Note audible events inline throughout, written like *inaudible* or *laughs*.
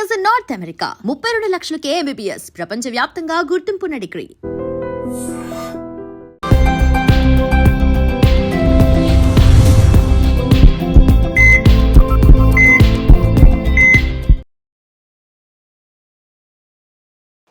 MBBS in north America ముప్పై రెండు లక్షలకే MBBS ప్రపంచ వ్యాప్తంగా గుర్తింపున్న డిగ్రీ.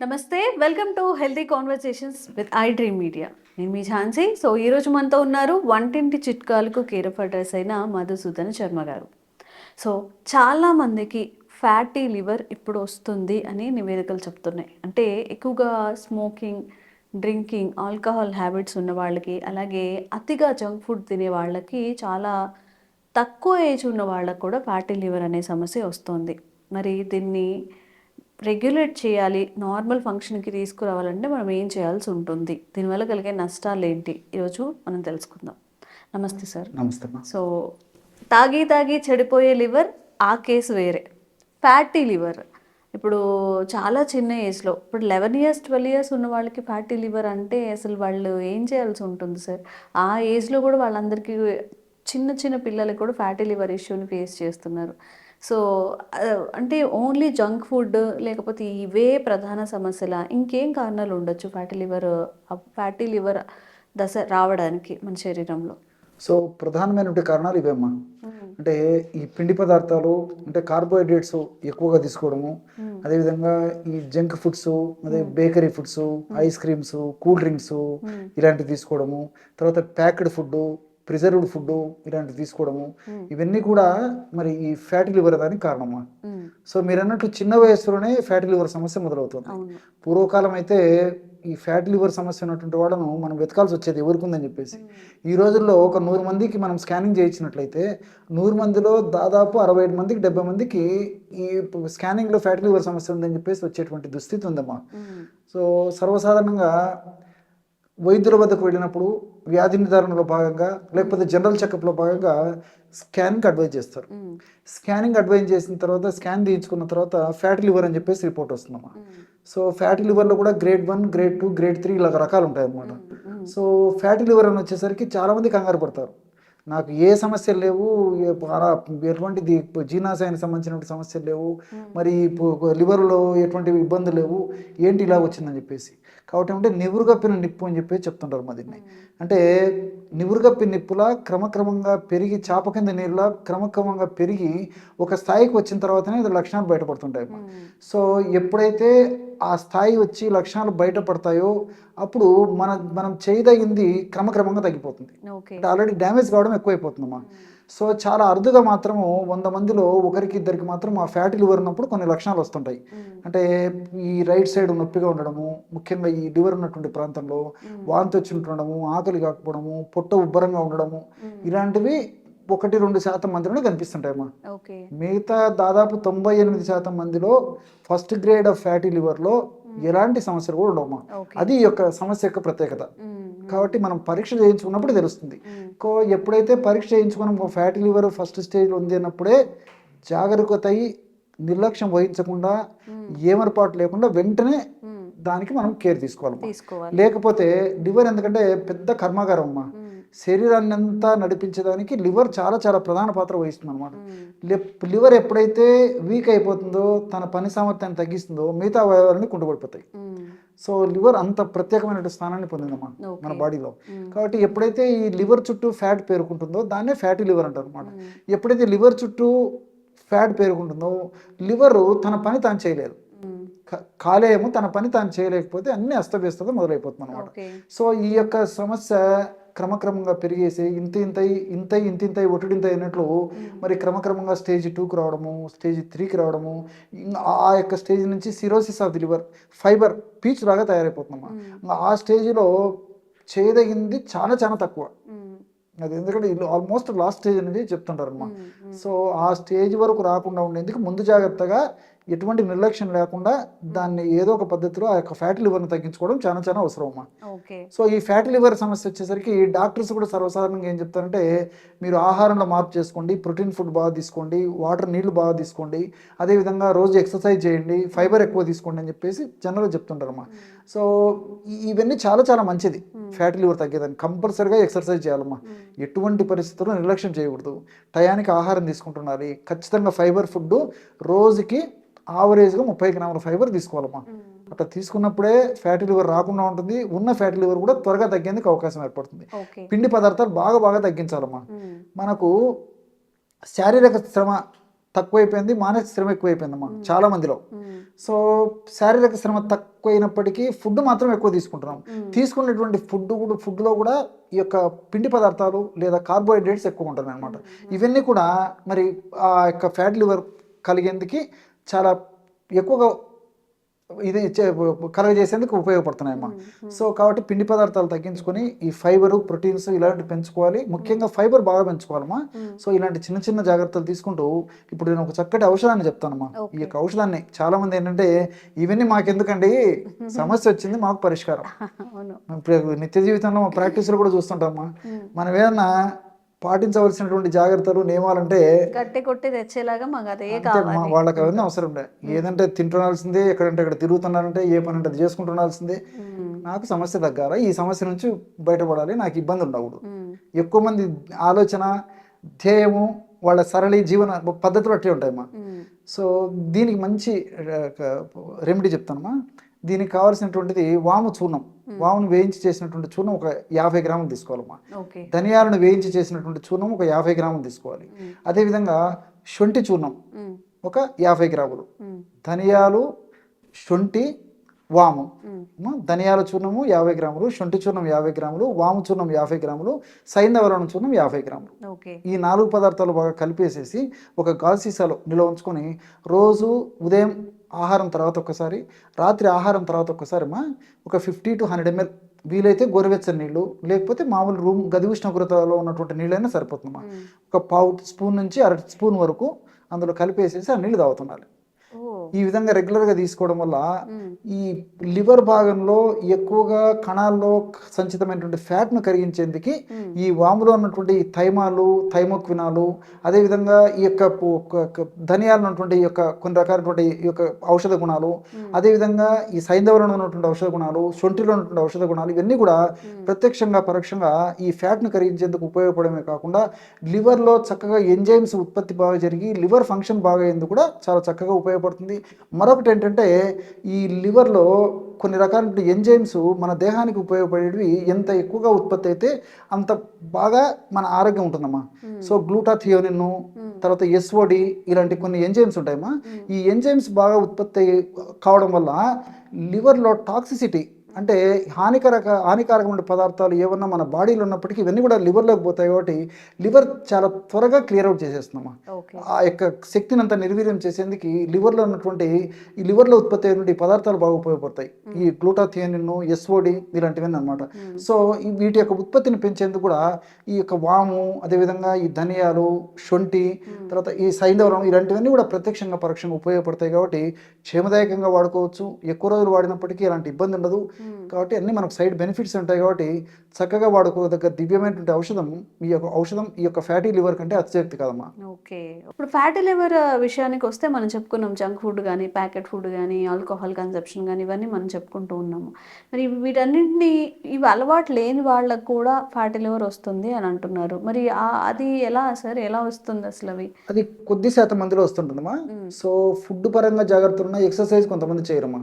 నమస్తే welcome to healthy conversations with iDream media నేను మీ ఝాన్సీ. సో ఈరోజు మనతో ఉన్నారు వంటింటి చిట్కాలకు కేర్ ఆఫ్ అడ్రస్ అయిన మధుసూదన్ శర్మ గారు. సో చాలామందికి ఫ్యాటీ లివర్ ఇప్పుడు వస్తుంది అని నివేదికలు చెప్తున్నాయి. అంటే ఎక్కువగా స్మోకింగ్ డ్రింకింగ్ ఆల్కహాల్ హ్యాబిట్స్ ఉన్న వాళ్ళకి అలాగే అతిగా జంక్ ఫుడ్ తినే వాళ్ళకి చాలా తక్కువ ఏజ్ ఉన్న వాళ్ళకు కూడా ఫ్యాటీ లివర్ అనే సమస్య వస్తుంది. మరి దీన్ని రెగ్యులేట్ చేయాలి నార్మల్ ఫంక్షన్కి తీసుకురావాలంటే మనం ఏం చేయాల్సి ఉంటుంది? దీనివల్ల కలిగే నష్టాలు ఏంటి? ఈరోజు మనం తెలుసుకుందాం. నమస్తే సార్. నమస్తే సో తాగి తాగి చెడిపోయే లివర్ ఆ కేసు వేరే. Fatty liver. ఇప్పుడు చాలా చిన్న ఏజ్లో ఇప్పుడు లెవెన్ ఇయర్స్ ట్వెల్వ్ ఇయర్స్ ఉన్న వాళ్ళకి ఫ్యాటీ లివర్ అంటే అసలు వాళ్ళు ఏం చేయాల్సి ఉంటుంది సార్? ఆ ఏజ్లో కూడా వాళ్ళందరికీ చిన్న చిన్న పిల్లలకి కూడా ఫ్యాటీ లివర్ ఇష్యూని ఫేస్ చేస్తున్నారు. సో అంటే ఓన్లీ జంక్ ఫుడ్ లేకపోతే ఇవే ప్రధాన సమస్యల ఇంకేం కారణాలు ఉండొచ్చు ఫ్యాటీ లివర్ ఫ్యాటీ లివర్ దశ రావడానికి మన శరీరంలో? సో ప్రధానమైనటువంటి కారణాలు ఇవేమ్మా? అంటే ఈ పిండి పదార్థాలు అంటే కార్బోహైడ్రేట్స్ ఎక్కువగా తీసుకోవడము. అదేవిధంగా ఈ జంక్ ఫుడ్స్ అదే bakery foods ice creams cool drinks ఇలాంటివి తీసుకోవడము. తర్వాత ప్యాక్డ్ ఫుడ్ ప్రిజర్వ్డ్ ఫుడ్ ఇలాంటివి తీసుకోవడము. ఇవన్నీ కూడా మరి ఈ ఫ్యాటీ లివర్ దానికి కారణమా. సో మీరు అన్నట్టు చిన్న వయసులోనే ఫ్యాటీ లివర్ సమస్య మొదలవుతుంది. పూర్వకాలం అయితే ఈ ఫ్యాటీ లివర్ సమస్య ఉన్నటువంటి వాళ్ళను మనం వెతకాల్సి వచ్చేది ఎవరికి ఉందని చెప్పేసి ఈ రోజుల్లో ఒక నూరు మందికి మనం స్కానింగ్ చేయించినట్లయితే నూరు మందిలో దాదాపు అరవై ఐదు మందికి డెబ్బై మందికి ఈ స్కానింగ్లో ఫ్యాటీ లివర్ సమస్య ఉందని చెప్పేసి వచ్చేటువంటి దుస్థితి ఉందమ్మా. మ్మ్. సో సర్వసాధారణంగా వైద్యుల వద్దకు వెళ్ళినప్పుడు వ్యాధి నిర్ధారణలో భాగంగా లేకపోతే జనరల్ చెకప్లో భాగంగా స్కానింగ్ అడ్వైజ్ చేస్తారు. స్కానింగ్ అడ్వైజ్ చేసిన తర్వాత స్కాన్ తీయించుకున్న తర్వాత ఫ్యాటీ లివర్ అని చెప్పేసి రిపోర్ట్ వస్తుందమ్మా మ్మ్. సో ఫ్యాటీ లివర్లో కూడా grade one grade two grade three ఇలా రకాలు ఉంటాయి అన్నమాట. సో ఫ్యాటీ లివర్ అని వచ్చేసరికి చాలామంది కంగారు పడతారు నాకు ఏ సమస్యలు లేవు ఎటువంటిది జీర్ణాశయానికి సంబంధించినటువంటి సమస్యలు లేవు మరి లివర్లో ఎటువంటి ఇబ్బందులు లేవు ఏంటి ఇలా వచ్చిందని చెప్పేసి. కాబట్టి అంటే నివురుగప్పిన నిప్పు అని చెప్పేసి చెప్తుంటారు మా దీన్ని. అంటే నివురుగప్పిన నిప్పులా క్రమక్రమంగా పెరిగి చాప కింద నీరులా క్రమక్రమంగా పెరిగి ఒక స్థాయికి వచ్చిన తర్వాతనే ఇది లక్షణాలు బయటపడుతుంటాయి. సో ఎప్పుడైతే ఆ స్థాయి వచ్చి లక్షణాలు బయటపడతాయో అప్పుడు మన మనం చేయదగింది క్రమక్రమంగా తగ్గిపోతుంది. అంటే ఆల్రెడీ డ్యామేజ్ కావడం ఎక్కువైపోతుందమ్మా. సో చాలా అరుదుగా మాత్రము వంద మందిలో ఒకరికి ఇద్దరికి మాత్రం ఆ ఫ్యాటీ లివర్ ఉన్నప్పుడు కొన్ని లక్షణాలు వస్తుంటాయి. అంటే ఈ రైట్ సైడ్ నొప్పిగా ఉండడము ముఖ్యంగా ఈ లివర్ ఉన్నటువంటి ప్రాంతంలో వాంతి వచ్చి ఉండడము ఆకలి కాకపోవడము పొట్ట ఉబ్బరంగా ఉండడము ఇలాంటివి ఒకటి రెండు శాతం మందిలోనే కనిపిస్తుంటాయమ్మా. మిగతా దాదాపు తొంభై ఎనిమిది శాతం మందిలో ఫస్ట్ గ్రేడ్ ఆఫ్ ఫ్యాటీ లివర్లో ఎలాంటి సమస్యలు కూడా ఉండవమ్మా. అది యొక్క సమస్య యొక్క ప్రత్యేకత. కాబట్టి మనం పరీక్ష చేయించుకున్నప్పుడు తెలుస్తుంది. ఎప్పుడైతే పరీక్ష చేయించుకున్నాం ఫ్యాటీ లివర్ ఫస్ట్ స్టేజ్ ఉంది అన్నప్పుడే జాగరూకత అయి నిర్లక్ష్యం వహించకుండా ఏమరపాటు లేకుండా వెంటనే. దానికి మనం కేర్ తీసుకోవాలి. లేకపోతే లివర్ ఎందుకంటే పెద్ద కర్మాగారం అమ్మా మ్మ్. శరీరాన్ని అంతా నడిపించడానికి లివర్ చాలా చాలా ప్రధాన పాత్ర వహిస్తుంది అనమాట. లివర్ ఎప్పుడైతే వీక్ అయిపోతుందో తన పని సామర్థ్యాన్ని తగ్గిస్తుందో మిగతా అవయవాలన్నీ కుంటుపడిపోతాయి. సో లివర్ అంత ప్రత్యేకమైన స్థానాన్ని ఓకే. మన బాడీలో. కాబట్టి ఎప్పుడైతే ఈ లివర్ చుట్టూ ఫ్యాట్ పేరుకుంటుందో దాన్నే ఫ్యాటీ లివర్ అంటారు అనమాట. ఎప్పుడైతే లివర్ చుట్టూ ఫ్యాట్ పేరుకుంటుందో లివర్ తన పని తాను చేయలేదు కాలేయము తన పని తాను చేయలేకపోతే అన్ని అస్తవ్యస్తత మొదలైపోతుంది అనమాట సో ఈ యొక్క సమస్య క్రమక్రమంగా పెరిగేసి ఇంత ఇంత ఇంత ఇంత ఇంత ఒటిడింత అయినట్లు మరి క్రమక్రమంగా స్టేజ్ టూకి రావడము స్టేజ్ త్రీకి రావడము ఆ యొక్క స్టేజ్ నుంచి cirrhosis of the liver fibre peach లాగా తయారైపోతుందమ్మా. ఆ స్టేజ్లో చేయదగింది చాలా చాలా తక్కువ. అది ఎందుకంటే ఆల్మోస్ట్ లాస్ట్ స్టేజ్ అనేది చెప్తుంటారు అమ్మా మ్మ్. సో ఆ స్టేజ్ వరకు రాకుండా ఉండేందుకు ముందు జాగ్రత్తగా ఎటువంటి నిర్లక్ష్యం లేకుండా దాన్ని ఏదో ఒక పద్ధతిలో ఆ యొక్క ఫ్యాటీ లివర్ని తగ్గించుకోవడం చాలా చాలా అవసరం అమ్మా ఓకే. సో ఈ ఫ్యాటీ లివర్ సమస్య వచ్చేసరికి డాక్టర్స్ కూడా సర్వసాధారణంగా ఏం చెప్తారంటే మీరు ఆహారంలో మార్పు చేసుకోండి ప్రోటీన్ ఫుడ్ బాగా తీసుకోండి వాటర్ నీళ్ళు బాగా తీసుకోండి అదేవిధంగా రోజు ఎక్సర్సైజ్ చేయండి ఫైబర్ ఎక్కువ తీసుకోండి అని చెప్పేసి జనరల్గా చెప్తుంటారమ్మా. సో ఇవన్నీ చాలా చాలా మంచిది. ఫ్యాటీ లివర్ తగ్గేదాన్ని కంపల్సరీగా ఎక్సర్సైజ్ చేయాలమ్మా. ఎటువంటి పరిస్థితుల్లో నిర్లక్ష్యం చేయకూడదు. టయానికి ఆహారం తీసుకుంటున్నారు. ఖచ్చితంగా ఫైబర్ ఫుడ్ రోజుకి ఆవరేజ్గా ముప్పై గ్రాముల ఫైబర్ తీసుకోవాలమ్మా. అట్లా తీసుకున్నప్పుడే ఫ్యాటీ లివర్ రాకుండా ఉంటుంది ఉన్న ఫ్యాటీ లివర్ కూడా త్వరగా తగ్గేందుకు అవకాశం ఏర్పడుతుంది. పిండి పదార్థాలు బాగా బాగా తగ్గించాలమ్మా. మనకు శారీరక శ్రమ తక్కువైపోయింది మానసిక శ్రమ ఎక్కువైపోయిందమ్మా చాలా మందిలో. సో శారీరక శ్రమ తక్కువైనప్పటికీ ఫుడ్ మాత్రం ఎక్కువ తీసుకుంటున్నాం. తీసుకున్నటువంటి ఫుడ్ కూడా ఫుడ్లో కూడా ఈ యొక్క పిండి పదార్థాలు లేదా కార్బోహైడ్రేట్స్ ఎక్కువ ఉంటున్నాయి అనమాట ఇవన్నీ కూడా మరి ఆ యొక్క ఫ్యాట్ లివర్ కలిగేందుకు చాలా ఎక్కువగా ఇది కలగజేసేందుకు ఉపయోగపడుతున్నాయమ్మా. సో కాబట్టి పిండి పదార్థాలు తగ్గించుకొని ఈ ఫైబర్ ప్రోటీన్స్ ఇలాంటివి పెంచుకోవాలి. ముఖ్యంగా ఫైబర్ బాగా పెంచుకోవాలమ్మా. సో ఇలాంటి చిన్న చిన్న జాగ్రత్తలు తీసుకుంటూ ఇప్పుడు నేను ఒక చక్కటి ఔషధాన్ని చెప్తానమ్మా. ఈ యొక్క ఔషధాన్ని చాలా మంది ఏంటంటే ఇవన్నీ మాకెందుకండి? సమస్య వచ్చింది మాకు పరిష్కారం. *laughs* ఇప్పుడు నిత్య జీవితంలో మా ప్రాక్టీస్లో కూడా చూస్తుంటామా మనం ఏదన్నా పాటించవలసినటువంటి జాగ్రత్తలు నియమాలంటే గట్టి కొట్టి తెచ్చేలాగా మాకు అదే కావాలి. వాళ్ళకి అవన్నీ అవసరం లే. ఏదంటే తింటున్నాల్సిందే ఎక్కడంటే ఇక్కడ తిరుగుతున్నారంటే ఏ పని అంటే అది చేసుకుంటున్నాల్సిందే. నాకు సమస్య తగ్గాల? ఈ సమస్య నుంచి బయటపడాలి నాకు ఇబ్బంది ఉండకూడదు. మ్మ్. ఎక్కువ మంది ఆలోచన ధ్యేయము వాళ్ళ సరళి జీవన పద్ధతులు అట్టే ఉంటాయమ్మా మ్మ్. సో దీనికి మంచి రెమెడీ చెప్తానమ్మా దీనికి కావాల్సినటువంటిది వాము చూర్ణం వామును వేయించి చేసినటువంటి చూర్ణం ఒక యాభై గ్రాములు తీసుకోవాలమ్మా ధనియాలను వేయించి చేసినటువంటి చూర్ణం ఒక యాభై గ్రాములు తీసుకోవాలి. అదేవిధంగా శొంఠి చూర్ణం మ్మ్. ఒక యాభై గ్రాములు. ధనియాలు శొంఠి వాము. ధనియాల చూర్ణము యాభై గ్రాములు శొంఠి చూర్ణం యాభై గ్రాములు వాము చూర్ణం యాభై గ్రాములు సైంధవరం చూర్ణం యాభై గ్రాములు. ఈ నాలుగు పదార్థాలు బాగా కలిపేసేసి ఒక గాజు సీసాలో నిల్వ ఉంచుకొని రోజు ఉదయం ఆహారం తర్వాత ఒకసారి రాత్రి ఆహారం తర్వాత ఒకసారి మా ఒక ఫిఫ్టీ టు హండ్రెడ్ ఎంఎల్ వీలైతే గోరువెచ్చని నీళ్ళు లేకపోతే మామూలు రూమ్ గది ఉష్ణోగ్రతలో ఉన్నటువంటి నీళ్ళైనా సరిపోతుందమ్మా. ఒక పావు స్పూన్ నుంచి అర స్పూన్ వరకు అందులో కలిపేసేసి ఆ నీళ్ళు తాగుతుండాలి. ఈ విధంగా రెగ్యులర్గా తీసుకోవడం వల్ల. ఈ లివర్ భాగంలో ఎక్కువగా కణాల్లో సంచితమైనటువంటి ఫ్యాట్ను కరిగించేందుకు ఈ వాములో ఉన్నటువంటి థైమాలు థైమోక్వినాలు అదేవిధంగా ఈ యొక్క ధనియాలు ఉన్నటువంటి యొక్క కొన్ని రకాలైనటువంటి ఈ యొక్క ఔషధ గుణాలు అదేవిధంగా ఈ సైంధవరంలో ఉన్నటువంటి ఔషధ గుణాలు శొంఠిలో ఉన్నటువంటి ఔషధ గుణాలు ఇవన్నీ కూడా ప్రత్యక్షంగా పరోక్షంగా ఈ ఫ్యాట్ను కరిగించేందుకు ఉపయోగపడమే కాకుండా లివర్లో చక్కగా ఎంజైమ్స్ ఉత్పత్తి బాగా జరిగి లివర్ ఫంక్షన్ బాగా అయ్యేందుకు కూడా చాలా చక్కగా ఉపయోగపడుతుంది. మరొకటి ఏంటంటే ఈ లివర్లో కొన్ని రకాల ఎంజైమ్స్ మన దేహానికి ఉపయోగపడేవి ఎంత ఎక్కువగా ఉత్పత్తి అయితే అంత బాగా మన ఆరోగ్యం ఉంటుందమ్మా. సో గ్లూటాథియోనిన్ తర్వాత ఎస్ఓడి ఇలాంటి కొన్ని ఎంజైమ్స్ ఉంటాయమ్మా. ఈ ఎంజైమ్స్ బాగా ఉత్పత్తి కావడం వల్ల లివర్లో టాక్సిసిటీ అంటే హానికరక హానికారకమైన పదార్థాలు ఏమన్నా మన బాడీలో ఉన్నప్పటికీ ఇవన్నీ కూడా లివర్లోకి పోతాయి కాబట్టి లివర్ చాలా త్వరగా క్లియర్ అవుట్ చేసేస్తుందమ్మా. ఓకే. ఆ యొక్క శక్తిని అంతా నిర్వీర్యం చేసేందుకు లివర్లో ఉన్నటువంటి ఈ లివర్లో ఉత్పత్తి అయినటువంటి పదార్థాలు బాగా ఉపయోగపడతాయి. ఈ గ్లూటాథియోనిన్ ఎస్ఓడి ఇలాంటివన్నీ అనమాట సో వీటి యొక్క ఉత్పత్తిని పెంచేందుకు కూడా ఈ యొక్క వాము అదేవిధంగా ఈ ధనియాలు శొంఠి తర్వాత ఈ సైంధవరం ఇలాంటివన్నీ కూడా ప్రత్యక్షంగా పరోక్షంగా ఉపయోగపడతాయి కాబట్టి క్షేమదాయకంగా వాడుకోవచ్చు. ఎక్కువ రోజులు వాడినప్పటికీ ఎలాంటి ఇబ్బంది ఉండదు. కాబట్టి అన్ని మనకు సైడ్ బెనిఫిట్స్ ఉంటాయి కాబట్టి చక్కగా వాడుకోదగ్గ దివ్యమైనటువంటి ఔషధం ఈ యొక్క ఔషధం ఈ యొక్క ఫ్యాటీ లివర్ కంటే అతిశక్తి కాదమ్మా. ఓకే. ఇప్పుడు ఫ్యాటీ లివర్ విషయానికి వస్తే మనం చెప్పుకున్నాం జంక్ ఫుడ్ కానీ ప్యాకెట్ ఫుడ్ కానీ ఆల్కహాల్ కన్సెప్షన్ కానీ ఇవన్నీ మనం చెప్పుకుంటూ ఉన్నాము. మరి వీటన్నింటినీ ఇవి అలవాటు లేని వాళ్ళకు కూడా ఫ్యాటీ లివర్ వస్తుంది అని అంటున్నారు. మరి అది ఎలా సార్? ఎలా వస్తుంది అసలు అవి? అది కొద్ది శాతం మందిలో వస్తుంటుందమ్మా. సో ఫుడ్ పరంగా జాగ్రత్తలు ఉన్న ఎక్సర్సైజ్ కొంతమంది చేయరమ్మా.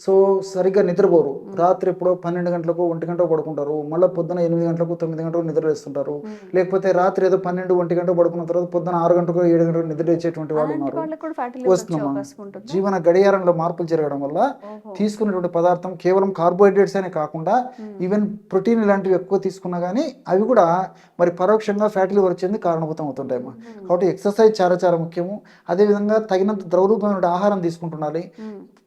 సో సరిగ్గా నిద్రపోరు. రాత్రి ఎప్పుడో పన్నెండు గంటలకు ఒంటి గంటకు పడుకుంటారు. మళ్ళీ పొద్దున ఎనిమిది గంటలకు తొమ్మిది గంటలకు నిద్ర వేస్తుంటారు లేకపోతే రాత్రి ఏదో పన్నెండు ఒంటి గంట పడుకున్న తర్వాత పొద్దున ఆరు గంటలకు ఏడు గంటలకు నిద్ర వేసేటువంటి వాళ్ళు ఉన్నారు. ఉంటుంది? జీవన గడియారంలో మార్పులు జరగడం వల్ల ఓహో. తీసుకున్నటువంటి పదార్థం కేవలం కార్బోహైడ్రేట్స్ అనే కాకుండా ఈవెన్ ప్రోటీన్ ఇలాంటివి ఎక్కువ తీసుకున్నా కానీ అవి కూడా మరి పరోక్షంగా ఫ్యాటీ లివర్ వచ్చేందుకు కారణభూతం అవుతుంటాయమ్మా కాబట్టి ఎక్సర్సైజ్ చాలా చాలా ముఖ్యము. అదేవిధంగా తగినంత ద్రవరూపమైన ఆహారం తీసుకుంటుండాలి.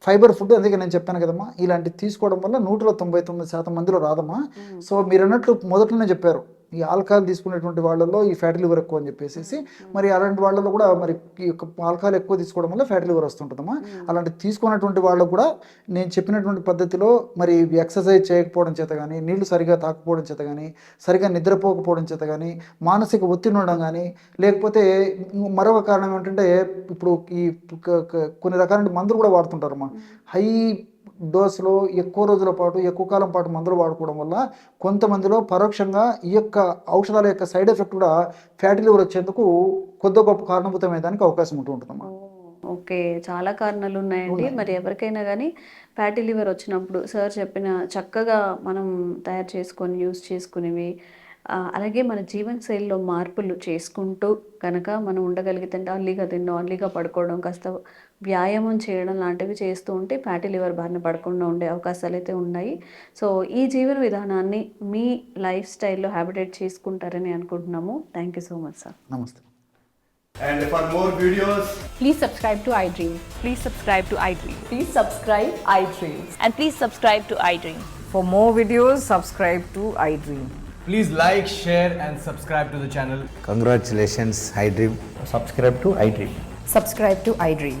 ఫైబర్ ఫుడ్ అందుకే నేను చెప్పాను కదమ్మా ఇలాంటి తీసుకోవడం వల్ల నూటిలో తొంభై తొమ్మిది శాతం మందిలో రాదమ్మా. సో మీరు అన్నట్లు మొదట్లోనే చెప్పారు ఈ ఆల్కహాల్ తీసుకునేటువంటి వాళ్ళలో ఈ ఫ్యాటీ లివర్ ఎక్కువ అని చెప్పేసి మరి అలాంటి వాళ్ళలో కూడా మరి ఈ యొక్క ఆల్కహాల్ ఎక్కువ తీసుకోవడం వల్ల ఫ్యాటీ లివర్ వస్తుంటుందమ్మా. అలాంటి తీసుకున్నటువంటి వాళ్ళు కూడా నేను చెప్పినటువంటి పద్ధతిలో మరి ఎక్సర్సైజ్ చేయకపోవడం చేత కానీ నీళ్ళు సరిగా తాకపోవడం చేత కానీ సరిగా నిద్రపోకపోవడం చేత కానీ మానసిక ఒత్తిడి ఉండడం కానీ లేకపోతే మరొక కారణం ఏంటంటే ఇప్పుడు ఈ కొన్ని రకాల మందులు కూడా వాడుతుంటారమ్మా. హై డోస్లో ఎక్కువ రోజుల పాటు ఎక్కువ కాలం పాటు మందులు వాడుకోవడం వల్ల కొంతమందిలో పరోక్షంగా ఈ యొక్క ఔషధాల యొక్క సైడ్ ఎఫెక్ట్ కూడా ఫ్యాటీ లివర్ వచ్చేందుకు కొద్ది గొప్ప కారణభూతమయ్యేదానికి అవకాశం ఉంటూ ఉంటుందమ్మా. ఓకే. చాలా కారణాలు ఉన్నాయండి మరి ఎవరికైనా కానీ ఫ్యాటీ లివర్ వచ్చినప్పుడు సార్ చెప్పిన చక్కగా మనం తయారు చేసుకొని యూస్ చేసుకునేవి అలాగే మన జీవన శైలిలో మార్పులు చేసుకుంటూ కనుక మనం ఉండగలిగితే అర్లీగా తినడం అర్లీగా పడుకోవడం కాస్త వ్యాయామం చేయడం లాంటివి చేస్తూ ఉంటే ఫ్యాటీ లివర్ బారిన పడకుండా ఉండే అవకాశాలు అయితే ఉన్నాయి సో ఈ జీవన విధానాన్ని మీ లైఫ్ స్టైల్లో హ్యాబిటేట్ చేసుకుంటారని అనుకుంటున్నాము thank you so much sir నమస్తే And for more videos, Please subscribe to iDream. Please subscribe to iDream. Please subscribe iDream. And please subscribe to iDream. For more videos, subscribe to iDream. Please like, share, and subscribe to the channel. Congratulations, iDream. subscribe to iDream. Subscribe to iDream.